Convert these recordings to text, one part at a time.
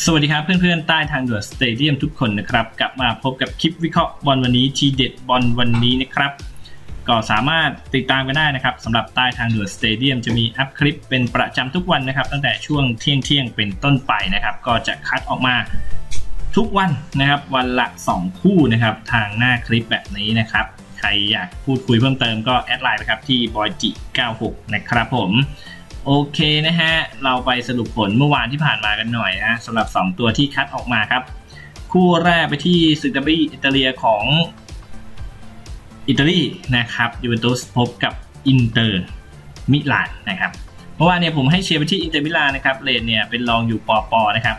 สวัสดีครับเพื่อนๆ ใต้ทางด่วนสเตเดียมทุกคนนะครับ กลับมาพบกับคลิปวิเคราะห์บอลวันนี้ทีเด็ดบอลวันนี้นะครับ ก็สามารถติดตามกันได้นะครับสำหรับใต้ทางด่วนสเตเดียมจะมีอัพคลิปเป็นประจำทุกวันนะครับ ตั้งแต่ช่วงเที่ยงเที่ยงเป็นต้นไปนะครับ ก็จะคัดออกมาทุกวันนะครับ วันละ 2 คู่นะครับ ทางหน้าคลิปแบบนี้นะครับ ใครอยากพูดคุยเพิ่มเติมก็แอดไลน์ไปครับที่บอยจิ96นะครับผม โอเคนะฮะ เราไปสรุปผลเมื่อวานที่ผ่านมากันหน่อยนะสำหรับ 2 ตัวที่คัดออกมาครับ คู่แรกไปที่ซึกดาบีอิตาเลียของอิตาลีนะครับยูเวนตุสพบกับอินเตอร์มิลานนะครับเมื่อวานเนี่ยผมให้เชียร์ไปที่อินเตอร์มิลานนะครับเลนเนี่ยเป็นรองอยู่ปอปอนะครับ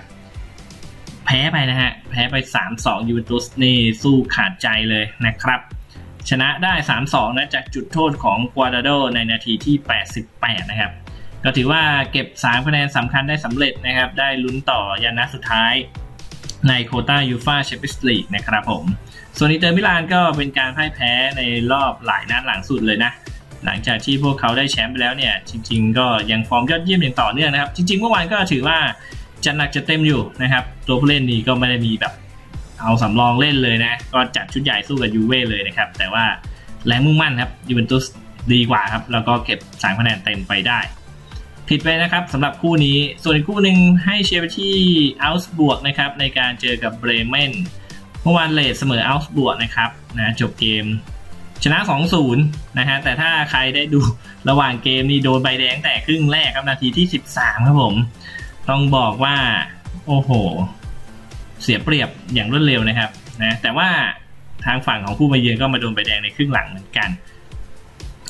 แพ้ไปนะฮะ แพ้ไป 3-2ยูเวนตุสนี่สู้ขาดใจเลยนะครับ ชนะได้ 3-2นะจากจุดโทษของกัวดาโดในนาทีที่ 88 นะครับ ก็ถือว่าเก็บ 3 คะแนนสำคัญได้สำเร็จนะครับ ได้ลุ้นต่อยันนัดสุดท้ายในโคต้ายูฟาแชมเปี้ยนส์ลีกนะครับผม ส่วนอินเตอร์มิลานก็เป็นการพ่ายแพ้ในรอบหลายนัดหลังสุดเลยนะ หลังจากที่พวกเขาได้แชมป์ไปแล้วเนี่ย จริง ๆ ก็ยังฟอร์มยอดเยี่ยมอย่างต่อเนื่องนะครับ จริงๆเมื่อวานก็ถือว่าจัดหนักจะเต็มอยู่นะครับ ตัวผู้เล่นนี้ก็ไม่ได้มีแบบเอาสำรองเล่นเลยนะ ก็จัดชุดใหญ่สู้กับยูเว่เลยนะครับ แต่ว่าแรงมุ่งมั่นครับยูเวนตุสดีกว่าครับ แล้วก็เก็บ3คะแนนเต็มไปได้ ผิดไปนะครับสำหรับคู่นี้ ส่วนอีกคู่หนึ่งให้เชียร์ไปที่อัลส์บวกนะครับในการเจอกับเบรเมนเมื่อวานเลทเสมออัลส์บวกนะครับนะจบเกม ชนะ 2-0 นะฮะแต่ถ้าใครได้ดูระหว่างเกมนี่โดนใบแดงแต่ครึ่งแรกครับนาทีที่ 13 ครับผม ต้องบอกว่า โอ้โห เสียเปรียบอย่างรวดเร็วนะครับนะแต่ว่าทางฝั่งของผู้มาเยือนก็มาโดนใบแดงในครึ่งหลังเหมือนกัน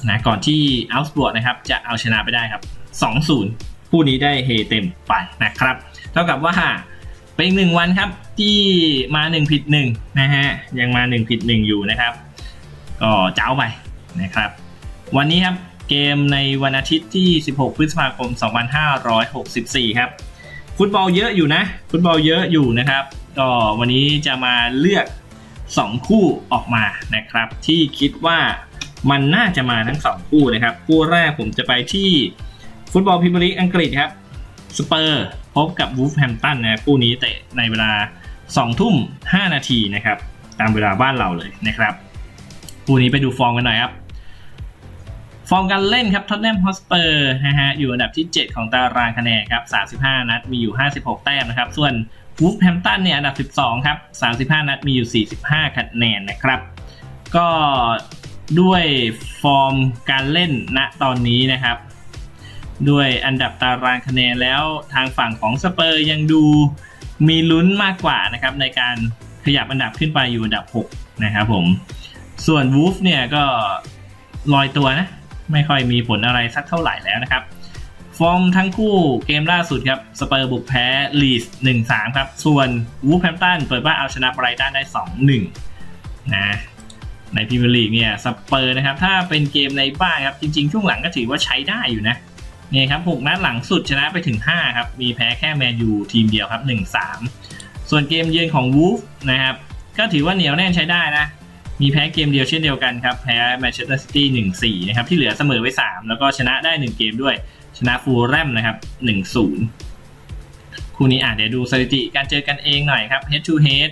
นะก่อนที่อัลส์บวกนะครับจะเอาชนะไปได้ครับ 2-0คู่นี้ได้เฮเต็มไปนะครับ เท่ากับว่าเป็นอีกหนึ่งวันครับที่มา 1 ผิด1นะฮะยังมา 1 ผิด 1 อยู่นะครับ ก็เจ้าไปนะครับ วันนี้ครับเกมในวันอาทิตย์ที่ 16 พฤษภาคม 2564 ครับ ฟุตบอลเยอะอยู่นะ ฟุตบอลเยอะอยู่นะครับ ก็วันนี้จะมาเลือก 2 คู่ออกมานะครับ ที่คิดว่ามันน่าจะมาทั้ง 2 คู่นะครับ คู่แรกผมจะไปที่ ฟุตบอลพรีเมียร์ลีกอังกฤษครับสเปอร์พบกับวูฟแฮมตันนะคู่นี้เตะในเวลา 2 ทุ่ม 5 นาทีนะครับ ตามเวลาบ้านเราเลยนะครับคู่นี้ไปดูฟอร์มกันหน่อยครับ ฟอร์มการเล่นครับท็อตแนมฮอสเปอร์นะฮะอยู่อันดับที่ 7 ของตารางคะแนนครับ 35 นัดมีอยู่ 56 แต้มนะครับ ส่วนวูฟแฮมตันเนี่ยอันดับ 12 ครับ 35 นัดมีอยู่ 45 คะแนนนะครับ ก็ด้วยฟอร์มการเล่นณตอนนี้นะครับ ด้วยอันดับตารางคะแนนแล้วทางฝั่งของสเปอร์ยังดูมีลุ้นมากกว่านะครับในการขยับอันดับขึ้นไปอยู่อันดับ 6 นะครับผม ส่วนวูฟเนี่ยก็ลอยตัวนะ ไม่ค่อยมีผลอะไรสักเท่าไหร่แล้วนะครับ ฟอร์มทั้งคู่เกมล่าสุดครับ สเปอร์บุกแพ้ลีส1-3ครับ ส่วนวูฟแฮมตันเปิดบ้านเอาชนะไบรตันได้2-1นะในพรีเมียร์ลีกเนี่ยสเปอร์นะครับ ถ้าเป็นเกมในบ้านครับ จริงๆ ช่วงหลังก็ถือว่าใช้ได้อยู่นะ นี่ครับ6นัดหลังสุดชนะไปถึง 5 ครับ มีแพ้แค่แมนยูทีมเดียวครับ 1-3 ส่วนเกมเยือนของวูฟนะครับก็ถือว่าเหนียวแน่นใช้ได้นะ มีแพ้เกมเดียวเช่นเดียวกันครับ แพ้แมนเชสเตอร์ซิตี้1-4นะครับ ที่เหลือเสมอไว้ 3 แล้วก็ชนะได้ 1 เกมด้วย ชนะฟูลแรมนะครับ1-0คู่นี้อะเดี๋ยวดูสถิติการเจอกันเองหน่อยครับ head to head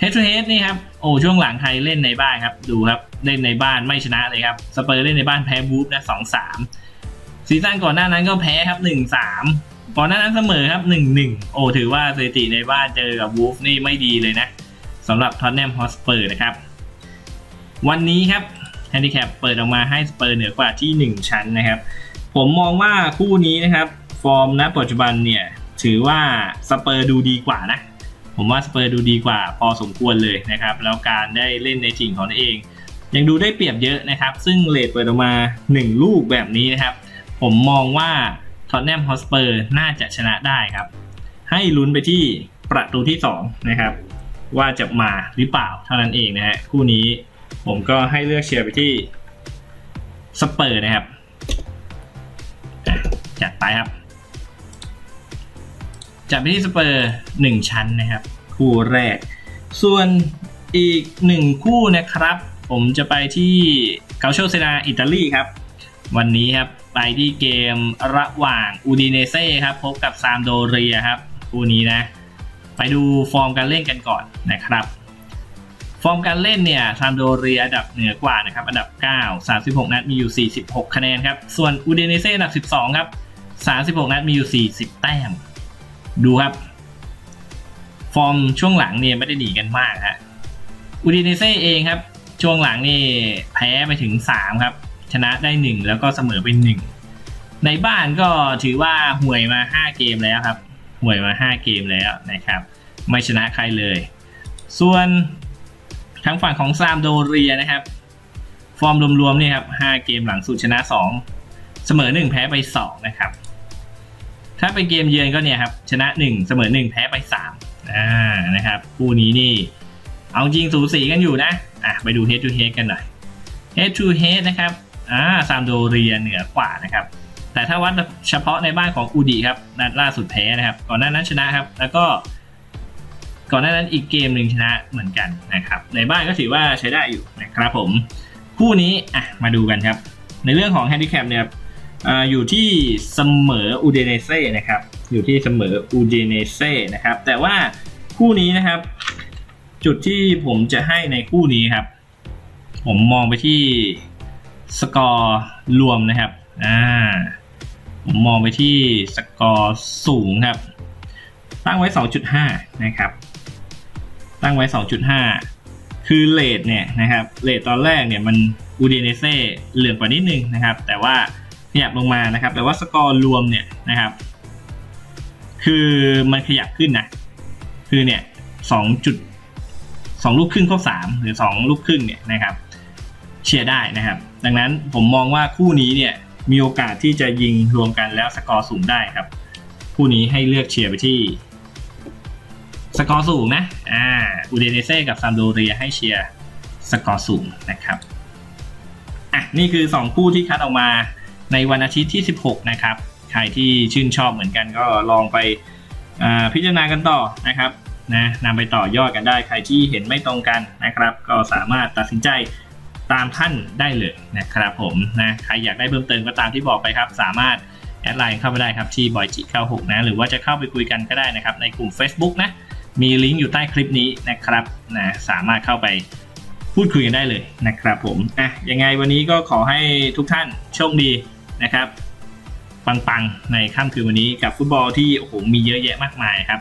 head to head นี่ครับโอ้ช่วงหลังใครเล่นในบ้านครับ ดูครับเล่นในบ้านไม่ชนะเลยครับสเปอร์เล่นในบ้านแพ้บูฟนะ2-3 ซีซั่นก่อนหน้านั้นก็แพ้ครับ1-3ก่อนหน้านั้นเสมอครับ1-1โอ้ถือว่าสถิติในบ้านเจอกับวูฟนี่ไม่ดีเลยนะสำหรับท็อตแนมฮอสเปอร์นะครับ วันนี้ครับแฮนดิแคปเปิดออกมาให้สเปอร์เหนือกว่าที่ 1 ชั้นนะครับ ผมมองว่าคู่นี้นะครับ ฟอร์มณปัจจุบันเนี่ย ถือว่าสเปอร์ดูดีกว่านะ ผมว่าสเปอร์ดูดีกว่าพอสมควรเลยนะครับ แล้วการได้เล่นในถิ่นของตัวเอง ยังดูได้เปรียบเยอะนะครับ ซึ่งเลทเปิดออกมา 1 ลูกแบบนี้นะครับ ผมมองว่าท็อตแนมฮอสเปอร์น่าจะชนะได้ครับ ให้ลุ้นไปที่ประตูที่ 2 นะครับ ว่าจะมาหรือเปล่าเท่านั้นเองนะฮะคู่นี้ผมก็ให้เลือกเชียร์ไปที่สเปอร์นะครับ จัดไปครับ จัดไปที่สเปอร์หนึ่งชั้นนะครับ คู่แรก ส่วนอีกหนึ่งคู่นะครับ ผมจะไปที่เกาโชเซนาอิตาลีครับ วันนี้ครับไปที่เกมระหว่างอูดิเนเซ่ครับ พบกับซามโดเรียครับคู่นี้นะ ไปดูฟอร์มการเล่นกันก่อนนะครับ ฟอร์มการเล่นเนี่ยซามโดเรียอันดับเหนือกว่านะครับ อันดับ 9 36 นัดมีอยู่ 46 คะแนนครับ ส่วนอูเดเนเซ่อันดับ 12 ครับ 36 นัดมีอยู่ 40 แต้ม ดูครับ ฟอร์มช่วงหลังเนี่ยไม่ได้หนีกันมากฮะอูดิเนเซ่เองครับ ช่วงหลังนี่แพ้ไปถึง 3 ครับ ชนะได้ 1 แล้วก็เสมอไป1ในบ้านก็ถือว่าห่วยมา 5 เกมแล้วครับห่วยมา 5 เกมแล้วนะครับ ไม่ชนะใครเลย ส่วนทางฝั่งของซามโดเรียนะครับ ฟอร์มรวมๆนี่ครับ 5 เกมหลังสุดชนะ 2 เสมอ 1 แพ้ไป 2 นะครับ ถ้าเป็นเกมเยือนก็เนี่ยครับ ชนะ 1 เสมอ 1 แพ้ไป3อ่านะครับ คู่นี้นี่ เอาจริงสูสีกันอยู่นะ อะไปดู head to head กันหน่อย head to head นะครับ อ่าซามโดเรียเหนือกว่านะครับ แต่ถ้าวัดเฉพาะในบ้านของอูดีครับนัดล่าสุดแพ้นะครับ ก่อนหน้านั้นชนะครับ แล้วก็ ก่อนหน้านั้นอีกเกมหนึ่งชนะเหมือนกันนะครับ ในบ้านก็ถือว่าใช้ได้อยู่นะครับผม คู่นี้อะมาดูกันครับ ในเรื่องของ handicap เนี่ยอยู่ที่เสมออูเดเนเซ่นะครับ อยู่ที่เสมออูเดเนเซ่นะครับ แต่ว่าคู่นี้นะครับ จุดที่ผมจะให้ในคู่นี้ครับ ผมมองไปที่ สกอร์รวมนะครับอ่าผมมองไปที่สกอร์สูงครับ ตั้งไว้ 2.5 นะครับ ตั้งไว้ 2.5 คือเลทเนี่ยนะครับเลทตอนแรกเนี่ยมันอูเดเนเซ่เหลือกว่านิดนึงนะครับ แต่ว่าขยับลงมานะครับ แต่ว่าสกอร์รวมเนี่ยนะครับ คือมันขยับขึ้นนะคือเนี่ย2จุด2ลูกครึ่งครบ3หรือ2ลูกครึ่งเนี่ยนะครับ เชียร์ได้นะครับ ดังนั้นผมมองว่าคู่นี้เนี่ยมีโอกาสที่จะยิงรวมกันแล้วสกอร์สูงได้ครับ คู่นี้ให้เลือกเชียร์ไปที่สกอร์สูงนะ อ่า อูเดเนเซ่กับซามโดเรียให้เชียร์สกอร์สูงนะครับ อะ นี่คือ 2 คู่ที่คัดออกมาในวันอาทิตย์ที่ 16 นะครับ ใครที่ชื่นชอบเหมือนกันก็ลองไปพิจารณากันต่อนะครับ นะนำไปต่อยอดกันได้ ใครที่เห็นไม่ตรงกันนะครับ ก็สามารถตัดสินใจ ตามท่านได้เลยนะครับผมนะใครอยากได้เพิ่มเติมก็ตามที่บอกไปครับ สามารถแอดไลน์เข้าไปได้ครับที่บอยจิ96นะหรือว่าจะเข้าไปคุยกันก็ได้นะครับ ในกลุ่ม Facebook นะมีลิงก์อยู่ใต้คลิปนี้นะครับนะสามารถเข้าไปพูดคุยกันได้เลยนะครับผมอะยังไงวันนี้ก็ขอให้ทุกท่านโชคดีนะครับปังๆ ในค่ำคืนวันนี้กับฟุตบอลที่โอ้โหมีเยอะแยะมากมายครับ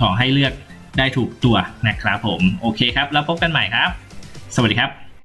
ขอให้เลือกได้ถูกตัวนะครับผม โอเคครับ แล้วพบกันใหม่ครับ สวัสดีครับ